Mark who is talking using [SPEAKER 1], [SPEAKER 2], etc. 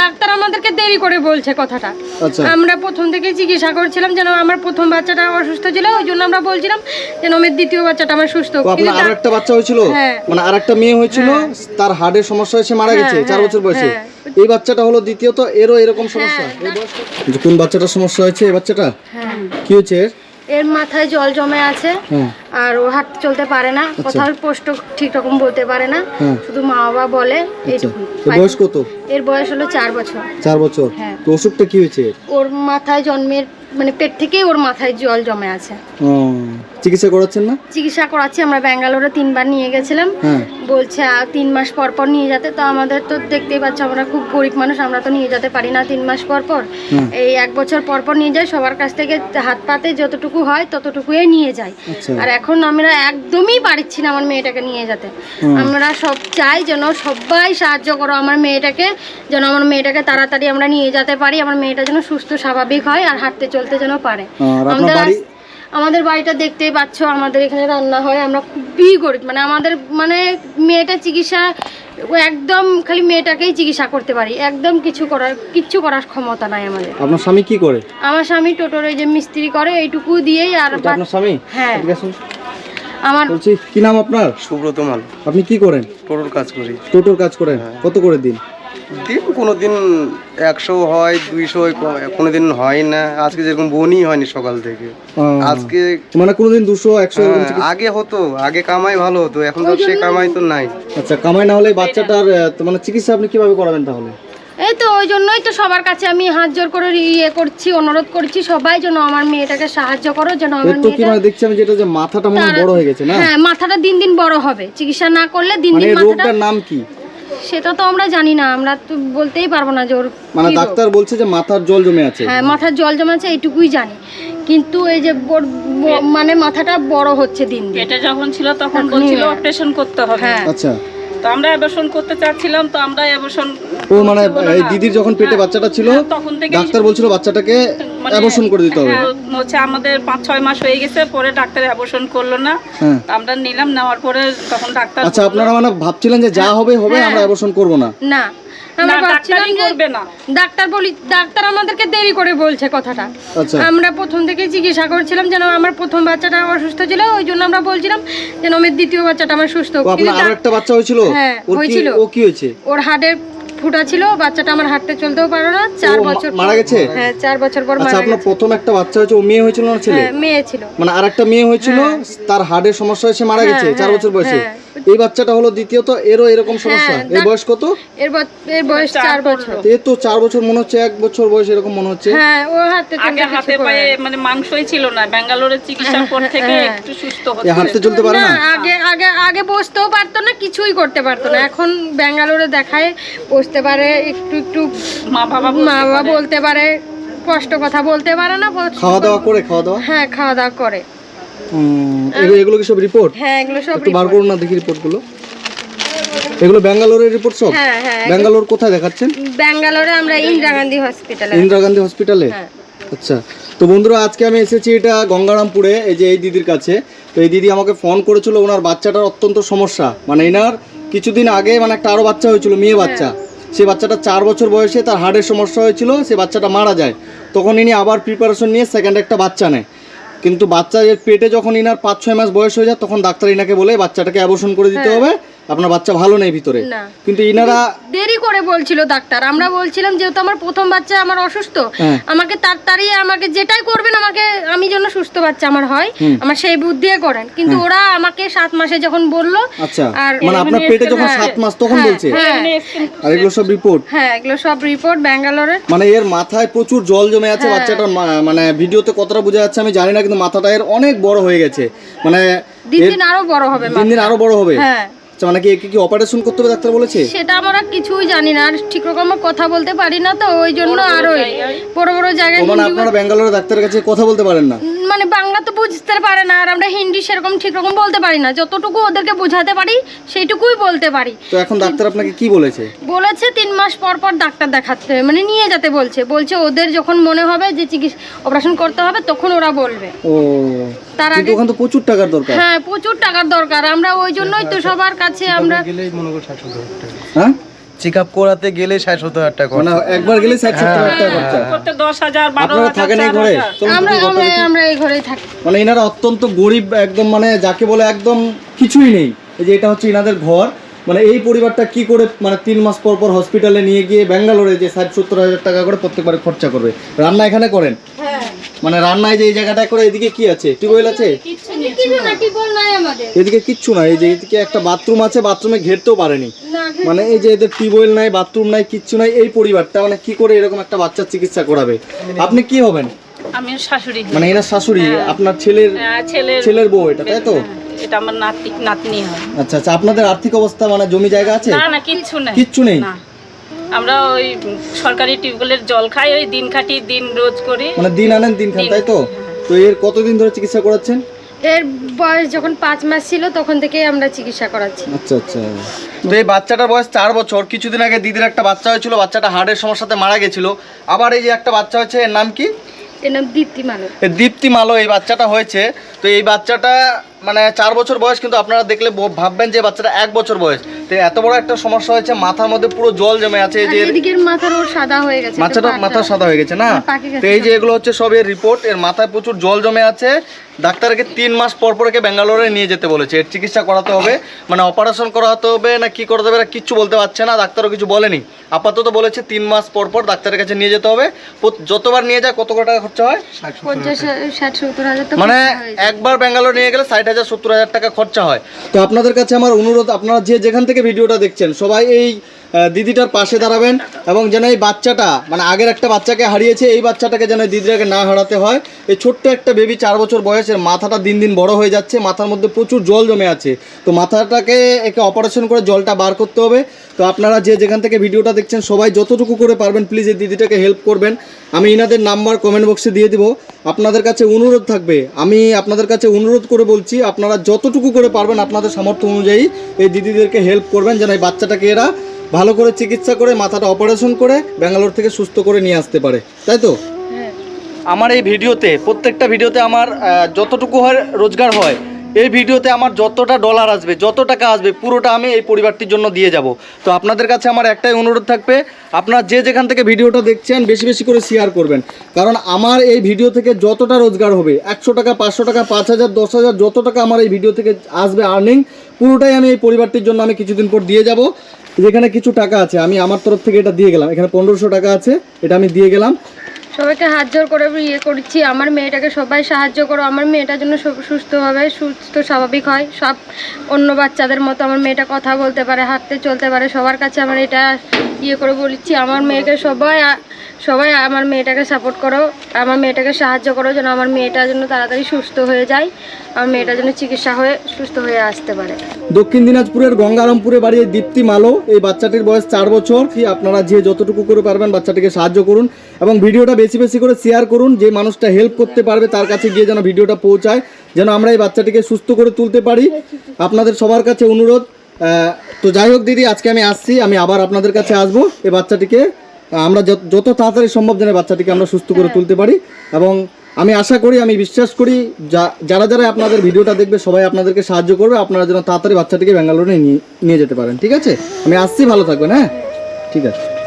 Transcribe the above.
[SPEAKER 1] Doctor আমাদেরকে দেরি করে বলছে কথাটা।
[SPEAKER 2] আচ্ছা।
[SPEAKER 1] আমরা প্রথম থেকে চিকিৎসা করছিলাম যেন আমার প্রথম বাচ্চাটা অসুস্থ ছিল ওই জন্য আমরা বলছিলাম যেন আমার দ্বিতীয় বাচ্চাটা আমার সুস্থ
[SPEAKER 2] আপনার
[SPEAKER 1] কিন্তু
[SPEAKER 2] আর একটা বাচ্চা হয়েছিল?
[SPEAKER 1] হ্যাঁ।
[SPEAKER 2] মানে আর একটা মেয়ে হয়েছিল তার হার্টের সমস্যা হয়েছে মারা গেছে
[SPEAKER 1] হ্যাঁ,
[SPEAKER 2] চার বছর বয়সে।
[SPEAKER 1] হ্যাঁ।
[SPEAKER 2] এই বাচ্চাটা হলো দ্বিতীয়ত এরও এরকম সমস্যা। কোন বাচ্চাটার সমস্যা হয়েছে এই বাচ্চাটা?
[SPEAKER 1] হ্যাঁ।
[SPEAKER 2] কি হয়েছে এর?
[SPEAKER 1] মাথায় জল জমে আছে। আর ও হাঁটতে চলতে পারে না। কোথাও পোস্ট ঠিক রকম বলতে পারে না। শুধু মা বাবা বলে এইটুকু।
[SPEAKER 2] বয়স কত?
[SPEAKER 1] এর বয়স হলো চার বছর।
[SPEAKER 2] চার বছর।
[SPEAKER 1] হ্যাঁ।
[SPEAKER 2] তো অসুখটা কি হয়েছে?
[SPEAKER 1] ওর মাথায় জন্মের মানে পেট থেকেই ওর মাথায় জল জমে আছে।
[SPEAKER 2] চিকিৎসা করাচ্ছেন না?
[SPEAKER 1] চিকিৎসা করাচ্ছি আমরা ব্যাঙ্গালোরে তিনবার নিয়ে গেছিলাম।
[SPEAKER 2] হ্যাঁ।
[SPEAKER 1] বলছে তিন মাস পর পর নিয়ে যেতে। তো আমাদের তো দেখতেই পাচ্ছ আমরা খুব গরিব মানুষ আমরা তো নিয়ে যেতে পারি না তিন মাস পর পর। এই এক বছর পর পর নিয়ে যাই সবার কাছ থেকে হাত পাতে যতটুকু হয় ততটুকুই নিয়ে যাই।
[SPEAKER 2] আচ্ছা।
[SPEAKER 1] আর এখন আমরা একদমই পারছি না আমার মেয়েটাকে নিয়ে যেতে। আমরা সব চাই যেন সবাই সাহায্য করো আমার মেয়েটাকে যেন আমার মেয়েটাকে তাড়াতাড়ি আমরা নিয়ে যেতে পারি আমার মেয়েটা যেন সুস্থ স্বাভাবিক হয় আর হাঁটতে চলতে যেন পারে। আমাদের আমাদের বাড়িটা দেখতেই পাচ্ছ আমাদের এখানে রান্না হয় আমরা খুবই গরিব। মানে আমাদের মানে মেয়েটা চিকিৎসা একদম খালি মেয়েটাকেই চিকিৎসা করতে পারি। একদম কিছু করার কিচ্ছু করার ক্ষমতা নাই আমাদের।
[SPEAKER 2] আপনার স্বামী কি করে?
[SPEAKER 1] আমার স্বামী টোটোর এই যে মিস্ত্রি করে এইটুকু দিয়েই আর
[SPEAKER 2] আপনার স্বামী?
[SPEAKER 1] হ্যাঁ। আমার
[SPEAKER 2] বলছি কি নাম আপনার?
[SPEAKER 3] সুব্রত মাল।
[SPEAKER 2] আপনি কি করেন?
[SPEAKER 3] টোটোর কাজ করি।
[SPEAKER 2] টোটোর কাজ করেন? কত করে দিন?
[SPEAKER 3] দিন কোনো দিন একশো হয় দুইশো কোনো দিন হয় না। আজকে যেরকম বনই হয়নি সকাল থেকে। আজকে
[SPEAKER 2] মানে কোনোদিন দুশো একশো
[SPEAKER 3] হ্যাঁ, আগে হতো আগে কামাই ভালো হতো এখন তো সে কামাই তো নাই।
[SPEAKER 2] আচ্ছা কামাই না হলে বাচ্চাটার মানে চিকিৎসা আপনি কীভাবে করাবেন তাহলে?
[SPEAKER 1] এই তো ওই জন্যই তো সবার কাছে আমি হাত জোর করে ইয়ে করছি অনুরোধ করছি সবাই যেন আমার মেয়েটাকে সাহায্য করো যেন আমার মেয়েটা
[SPEAKER 2] মানে দেখছি আমি যেটা যে মাথাটা মনে বড় হয়ে গেছে না?
[SPEAKER 1] হ্যাঁ মাথাটা দিন দিন বড় হবে। চিকিৎসা না করলে দিন
[SPEAKER 2] মানে
[SPEAKER 1] দিন মাথাটা
[SPEAKER 2] রোগটার নাম কি?
[SPEAKER 1] সেটা তো আমরা জানি না আমরা তো বলতেই পারব না যে ওর
[SPEAKER 2] মানে ডাক্তার বলছে যে মাথার জল জমে আছে।
[SPEAKER 1] হ্যাঁ মাথার জল জমে আছে এইটুকুই জানি। কিন্তু এই যে ব- মানে মাথাটা বড় হচ্ছে দিন দিন।
[SPEAKER 4] পেটে যখন ছিল তখন
[SPEAKER 1] এখনই
[SPEAKER 4] বলছিল
[SPEAKER 1] হয়।
[SPEAKER 4] অপারেশন করতে হবে।
[SPEAKER 1] হ্যাঁ।
[SPEAKER 2] আচ্ছা।
[SPEAKER 4] তো আমরা অ্যাবর্শন করতে চাচ্ছিলাম তো আমরা অ্যাবর্শন
[SPEAKER 2] ও মানে এই দিদির যখন পেটে বাচ্চাটা ছিল
[SPEAKER 4] হ্যাঁ, তখন থেকে
[SPEAKER 2] ডাক্তার বলছিল বাচ্চাটাকে অ্যাবর্শন করে দিতে হবে।
[SPEAKER 4] হ্যাঁ, হচ্ছে আমাদের পাঁচ ছয় মাস হয়ে গেছে পরে ডাক্তার অ্যাবর্শন করল না।
[SPEAKER 2] হ্যাঁ।
[SPEAKER 4] আমরা নিলাম নেওয়ার পরে তখন ডাক্তার
[SPEAKER 2] আচ্ছা আপনারা মানে ভাবছিলেন যে যা হবে হবে আমরা অ্যাবর্শন করব না?
[SPEAKER 1] না
[SPEAKER 4] না
[SPEAKER 1] আমরা ভাবছিলাম
[SPEAKER 4] করবে না।
[SPEAKER 1] ডাক্তার বলি ডাক্তার আমাদেরকে দেরি করে বলছে কথাটা।
[SPEAKER 2] আচ্ছা।
[SPEAKER 1] আমরা প্রথম থেকে চিকিৎসা করছিলাম যেন আমার প্রথম বাচ্চাটা অসুস্থ ছিল ওই জন্য আমরা বলছিলাম যেন আমার দ্বিতীয় বাচ্চাটা আমার সুস্থ কিন্তু
[SPEAKER 2] বাচ্চা হয়েছিল?
[SPEAKER 1] হ্যাঁ, হয়েছিল।
[SPEAKER 2] ও কি হয়েছে?
[SPEAKER 1] ওর হার্টের ফুটা ছিল বাচ্চাটা আমার হাঁটতে চলতেও পারো না। চার বছর
[SPEAKER 2] মারা গেছে?
[SPEAKER 1] হ্যাঁ চার বছর পর
[SPEAKER 2] আচ্ছা
[SPEAKER 1] মারা
[SPEAKER 2] আপনার প্রথম একটা বাচ্চা হয়েছে ও মেয়ে হয়েছিল না ছেলে?
[SPEAKER 1] হ্যাঁ মেয়ে ছিল।
[SPEAKER 2] মানে আরেকটা মেয়ে হয়েছিল তার হার্টের সমস্যা হয়েছে মারা গেছে
[SPEAKER 1] হ্যাঁ,
[SPEAKER 2] চার বছর বয়সে।
[SPEAKER 1] হ্যাঁ।
[SPEAKER 2] এই বাচ্চাটা হলো দ্বিতীয়ত এরও এরকম সমস্যা?
[SPEAKER 1] হ্যাঁ,
[SPEAKER 2] এর বয়স কত?
[SPEAKER 1] এর এর বয়স চার বছর।
[SPEAKER 2] এ তো চার বছর মনে হচ্ছে এক বছর বয়স এরকম মনে হচ্ছে।
[SPEAKER 1] হ্যাঁ ও হাতে
[SPEAKER 4] আগে হাতে পায়ে মানে মাংসই ছিল না ব্যাঙ্গালোরের চিকিৎসার পর থেকে
[SPEAKER 1] হ্যাঁ।
[SPEAKER 4] একটু সুস্থ হচ্ছে।
[SPEAKER 2] হাঁটতে চলতে পারে
[SPEAKER 1] না আগে আগে আগে বসতেও পারতো না কিছুই করতে পারতো না। এখন ব্যাঙ্গালোরে দেখায় বসতে পারে একটু একটু
[SPEAKER 4] মা বাবা
[SPEAKER 1] মা বাবা বলতে পারে কষ্ট কথা বলতে পারে না
[SPEAKER 2] খাওয়া দাওয়া করে খাওয়া দাওয়া?
[SPEAKER 1] হ্যাঁ খাওয়া দাওয়া করে।
[SPEAKER 2] এগুলো- এগুলো কি সব রিপোর্ট
[SPEAKER 1] হ্যাঁ এগুলো সব
[SPEAKER 2] একটু বার করুন না দেখি রিপোর্টগুলো এগুলো ব্যাঙ্গালোরের রিপোর্ট সব?
[SPEAKER 1] হ্যাঁ হ্যাঁ
[SPEAKER 2] ব্যাঙ্গালোর কোথায় দেখাচ্ছেন?
[SPEAKER 1] ব্যাঙ্গালোরে আমরা ইন্দিরা গান্ধী হসপিটালে
[SPEAKER 2] ইন্দিরা গান্ধী হসপিটালে
[SPEAKER 1] হ্যাঁ।
[SPEAKER 2] আচ্ছা। তো বন্ধুরা আজকে আমি এসেছি এটা গঙ্গারামপুরে এই যে এই দিদির কাছে। তো এই দিদি আমাকে ফোন করেছিল ওনার বাচ্চাটার অত্যন্ত সমস্যা। মানে এনার কিছুদিন আগে মানে একটা আরও বাচ্চা হয়েছিল মেয়ে বাচ্চা। সে বাচ্চাটা চার বছর বয়সে তার হার্টের সমস্যা হয়েছিল সে বাচ্চাটা মারা যায়। তখন ইনি আবার প্রিপারেশন নিয়ে সেকেন্ড একটা বাচ্চা নেয়। কিন্তু বাচ্চা এর পেটে যখন ইনার পাঁচ ছয় মাস বয়স হয়ে যায় তখন ডাক্তার ইনাকে বলে বাচ্চাটাকে অ্যাবর্শন করে দিতে হবে। আপনার বাচ্চা ভালো নেই ভিতরে।
[SPEAKER 1] না।
[SPEAKER 2] কিন্তু ইনারা
[SPEAKER 1] দেরি করে বলছিল ডাক্তার। আমরা বলছিলাম যেহেতু আমার প্রথম বাচ্চা আমার অসুস্থ
[SPEAKER 2] হ্যাঁ।
[SPEAKER 1] আমাকে তাড়াতাড়ি আমাকে যেটাই করবেন আমাকে আমি যেন সুস্থ বাচ্চা আমার হয় আমার সেই বুদ্ধিয়ে করেন। কিন্তু ওরা আমাকে সাত মাসে যখন বলল
[SPEAKER 2] আচ্ছা।
[SPEAKER 1] আর
[SPEAKER 2] মানে আপনার পেটে যখন সাত মাস তখন বলছে?
[SPEAKER 1] হ্যাঁ।
[SPEAKER 2] আর এগুলো সব রিপোর্ট
[SPEAKER 1] হ্যাঁ এগুলো সব রিপোর্ট ব্যাঙ্গালোরের
[SPEAKER 2] মানে এর মাথায় প্রচুর জল জমে আছে বাচ্চাটার মানে ভিডিওতে কতটা বোঝা যাচ্ছে আমি জানি না কিন্তু মাথাটা এর অনেক বড় হয়ে গেছে। মানে
[SPEAKER 1] দিন দিন আরও বড় হবে
[SPEAKER 2] দিন দিন আরও বড় হবে।
[SPEAKER 1] হ্যাঁ।
[SPEAKER 2] আচ্ছা মানে কি একে কি অপারেশন করতে হবে ডাক্তার বলেছে?
[SPEAKER 1] সেটা আমরা কিছুই জানি না আর ঠিক রকম কথা বলতে পারি না তো ওই জন্য আরও বড় বড় জায়গায়
[SPEAKER 2] ও মানে
[SPEAKER 1] হিন্দি
[SPEAKER 2] আপনারা ব্যাঙ্গালোরের ডাক্তারের কাছে কথা বলতে পারেন না?
[SPEAKER 1] মানে বাংলা তো বুঝতে পারে না আর আমরা হিন্দি সেরকম ঠিক রকম বলতে পারি না। যতটুকু ওদেরকে বোঝাতে পারি সেইটুকুই বলতে পারি।
[SPEAKER 2] তো এখন ডাক্তার আপনাকে কি বলেছে?
[SPEAKER 1] বলেছে তিন মাস পর পর ডাক্তার দেখাতে মানে নিয়ে যেতে বলছে। বলছে ওদের যখন মনে হবে যে চিকিৎসা অপারেশন করতে হবে তখন ওরা বলবে।
[SPEAKER 2] ও
[SPEAKER 1] তার আগে
[SPEAKER 2] ওখানে তো প্রচুর টাকার দরকার।
[SPEAKER 1] হ্যাঁ প্রচুর টাকার দরকার। আমরা ওই জন্যই তো সবার কাছে আমরা
[SPEAKER 2] হ্যাঁ
[SPEAKER 3] চেক আপ করাতে গেলে ষাট সত্তর হাজার টাকা
[SPEAKER 2] মানে একবার গেলে ষাট সত্তর হাজার টাকা খরচা।
[SPEAKER 4] করতে দশ হাজার বারো
[SPEAKER 2] আপনারা
[SPEAKER 4] হাজার
[SPEAKER 2] থাকেন এই ঘরে?
[SPEAKER 1] আমরা আমরা আমরা এই ঘরেই থাকি।
[SPEAKER 2] মানে এনারা অত্যন্ত গরিব একদম মানে যাকে বলে একদম কিছুই নেই। এই যে এটা হচ্ছে এনাদের ঘর। মানে এই পরিবারটা কি করে মানে তিন মাস পর পর হসপিটালে নিয়ে গিয়ে ব্যাঙ্গালোরে যে ষাট সত্তর হাজার টাকা করে প্রত্যেকবারে খরচা করবে? রান্না এখানে করেন? মানে রান্নায় যে এই জায়গাটা করে এদিকে কি আছে? টিউবওয়েল আছে?
[SPEAKER 1] কিছু না টিপল নাই আমাদের।
[SPEAKER 2] এদিকে কিচ্ছু নাই এই যে এদিকে একটা বাথরুম আছে বাথরুমে ঘেরতেও পারেনি। মানে এই যে এদের টিউবওয়েল নাই বাথরুম নাই কিচ্ছু নাই এই পরিবারটা মানে কি করে এরকম একটা বাচ্চার চিকিৎসা করাবে? আপনি কি হবেন?
[SPEAKER 4] আমি শাশুড়ি।
[SPEAKER 2] মানে এরা শাশুড়ি আপনার ছেলের
[SPEAKER 4] হ্যাঁ, ছেলের
[SPEAKER 2] ছেলের বউ এটা তাই তো?
[SPEAKER 4] এটা আমার নাতি নাতনি হয়।
[SPEAKER 2] আচ্ছা আচ্ছা আপনাদের আর্থিক অবস্থা মানে জমি জায়গা আছে?
[SPEAKER 4] না না কিচ্ছু নাই।
[SPEAKER 2] কিচ্ছু নেই?
[SPEAKER 4] না। আমরা ওই সরকারি টিউবওয়েলের জল খাই ওই দিন খাটি দিন রোজ করি।
[SPEAKER 2] মানে দিন আনেন দিন খান তাই তো? তো এর কতদিন ধরে চিকিৎসা করাচ্ছেন?
[SPEAKER 1] এর বয়স যখন পাঁচ মাস ছিল তখন থেকেই আমরা চিকিৎসা করাচ্ছি।
[SPEAKER 2] আচ্ছা আচ্ছা। তো এই বাচ্চাটার বয়স চার বছর। কিছুদিন আগে দিদির একটা বাচ্চা হয়েছিল বাচ্চাটা হার্টের সমস্যাতে মারা গেছিল। আবার এই যে একটা বাচ্চা হয়েছে এর নাম কি?
[SPEAKER 1] এর নাম দীপ্তি
[SPEAKER 2] এই দীপ্তি মালো এই বাচ্চাটা হয়েছে। তো এই বাচ্চাটা মানে চার বছর বয়স কিন্তু আপনারা দেখলে ভাববেন যে বাচ্চাটা এক বছর বয়স। তো এত বড় একটা সমস্যা হয়েছে মাথার মধ্যে পুরো জল জমে আছে এই যে
[SPEAKER 1] এদিকের মাথার ওর সাদা হয়ে গেছে
[SPEAKER 2] মাথাটা মাথা সাদা হয়ে গেছে না? তো এই যে এগুলো হচ্ছে সব এর রিপোর্ট এর মাথায় প্রচুর জল জমে আছে ডাক্তারকে তিন মাস পর পর একে ব্যাঙ্গালোরে নিয়ে যেতে বলেছে। এর চিকিৎসা করাতে হবে মানে অপারেশন করাতে হবে না কি করতে হবে কিচ্ছু বলতে পারছে না ডাক্তারও কিছু বলেনি। আপাতত বলেছে তিন মাস পর পর ডাক্তারের কাছে নিয়ে যেতে হবে। যতবার নিয়ে যায় কত কত টাকা খরচা হয়?
[SPEAKER 1] পঞ্চাশ ষাট সত্তর হাজার
[SPEAKER 2] মানে। একবার ব্যাঙ্গালোর নিয়ে গেলে ষাট হাজার সত্তর হাজার টাকা খরচা হয়। তো আপনাদের কাছে আমার অনুরোধ আপনারা যে যেখান থেকে ভিডিওটা দেখছেন সবাই এই দিদিটার পাশে দাঁড়াবেন এবং যেন এই বাচ্চাটা মানে আগের একটা বাচ্চাকে হারিয়েছে, এই বাচ্চাটাকে যেন দিদিটাকে না হারাতে হয়। এই ছোট্ট একটা বেবি চার বছর বয়সের, মাথাটা দিন দিন বড় হয়ে যাচ্ছে, মাথার মধ্যে প্রচুর জল জমে আছে। তো মাথাটাকে একে অপারেশন করে জলটা বার করতে হবে। তো আপনারা যে যেখান থেকে ভিডিওটা দেখছেন, সবাই যতটুকু করে পারবেন প্লিজ এই দিদিটাকে হেল্প করবেন। আমি ইনাদের নাম্বার কমেন্ট বক্সে দিয়ে দিব। আপনাদের কাছে অনুরোধ থাকবে, আমি আপনাদের কাছে অনুরোধ করে বলছি, আপনারা যতটুকু করে পারবেন, আপনাদের সামর্থ্য অনুযায়ী এই দিদিদেরকে হেল্প করবেন, যেন এই বাচ্চাটাকে এরা ভালো করে চিকিৎসা করে, মাথাটা অপারেশন করে, ব্যাঙ্গালোর থেকে সুস্থ করে নিয়ে আসতে পারে। তাই তো? আমার এই ভিডিওতে, প্রত্যেকটা ভিডিওতে আমার যতটুকু হয় রোজগার হয়, এই ভিডিওতে আমার যতটা ডলার আসবে, যত টাকা আসবে, পুরোটা আমি এই পরিবারটির জন্য দিয়ে যাব। তো আপনাদের কাছে আমার একটাই অনুরোধ থাকবে, আপনারা যে যেখান থেকে ভিডিওটা দেখছেন, বেশি বেশি করে শেয়ার করবেন। কারণ আমার এই ভিডিও থেকে যতটা রোজগার হবে, একশো টাকা, পাঁচশো টাকা, পাঁচ হাজার, দশ হাজার, যত টাকা আমার এই ভিডিও থেকে আসবে আর্নিং পুরোটাই আমি এই পরিবারটির জন্য আমি কিছুদিন পর দিয়ে যাব। যেখানে কিছু টাকা আছে, আমি আমার তরফ থেকে এটা দিয়ে গেলাম। এখানে পনেরোশো টাকা আছে, এটা আমি দিয়ে গেলাম।
[SPEAKER 1] সবাইকে হাত জোর করে ইয়ে করছি, আমার মেয়েটাকে সবাই সাহায্য করো, আমার মেয়েটার জন্য সুস্থভাবে, সুস্থ, স্বাভাবিক হয়। সব অন্য বাচ্চাদের মতো আমার মেয়েটা কথা বলতে পারে, হাঁটতে চলতে পারে, সবার কাছে আমার এটা ইয়ে করে বলছি আমার মেয়েকে সবাই সবাই আমার মেয়েটাকে সাপোর্ট করো, আমার মেয়েটাকে সাহায্য করো যেন আমার মেয়েটা যেন তাড়াতাড়ি সুস্থ হয়ে যায়, আমার মেয়েটার জন্য চিকিৎসা হয়ে, সুস্থ হয়ে আসতে পারে।
[SPEAKER 2] দক্ষিণ দিনাজপুরের গঙ্গারামপুরে বাড়ি দীপ্তি মালো, এই বাচ্চাটির বয়স চার বছর। কি আপনারা যে যতটুকু করে পারবেন বাচ্চাটিকে সাহায্য করুন এবং ভিডিওটা বেশি বেশি করে শেয়ার করুন, যে মানুষটা হেল্প করতে পারবে তার কাছে গিয়ে যেন ভিডিওটা পৌঁছায়, যেন আমরা এই বাচ্চাটিকে সুস্থ করে তুলতে পারি। আপনাদের সবার কাছে অনুরোধ তো যাই হোক দিদি আজকে আমি আসছি আমি আবার আপনাদের কাছে আসব এই বাচ্চাটিকে। আমরা যত যত তাড়াতাড়ি সম্ভব যেন বাচ্চাটিকে আমরা সুস্থ করে তুলতে পারি। এবং আমি আশা করি আমি বিশ্বাস করি যা- যারা যারা আপনাদের ভিডিওটা দেখবে সবাই আপনাদেরকে সাহায্য করবে আপনারা যেন তাড়াতাড়ি বাচ্চাটিকে ব্যাঙ্গালোরে নিয়ে নিয়ে যেতে পারেন ঠিক আছে? আমি আসছি ভালো থাকবেন হ্যাঁ? ঠিক আছে।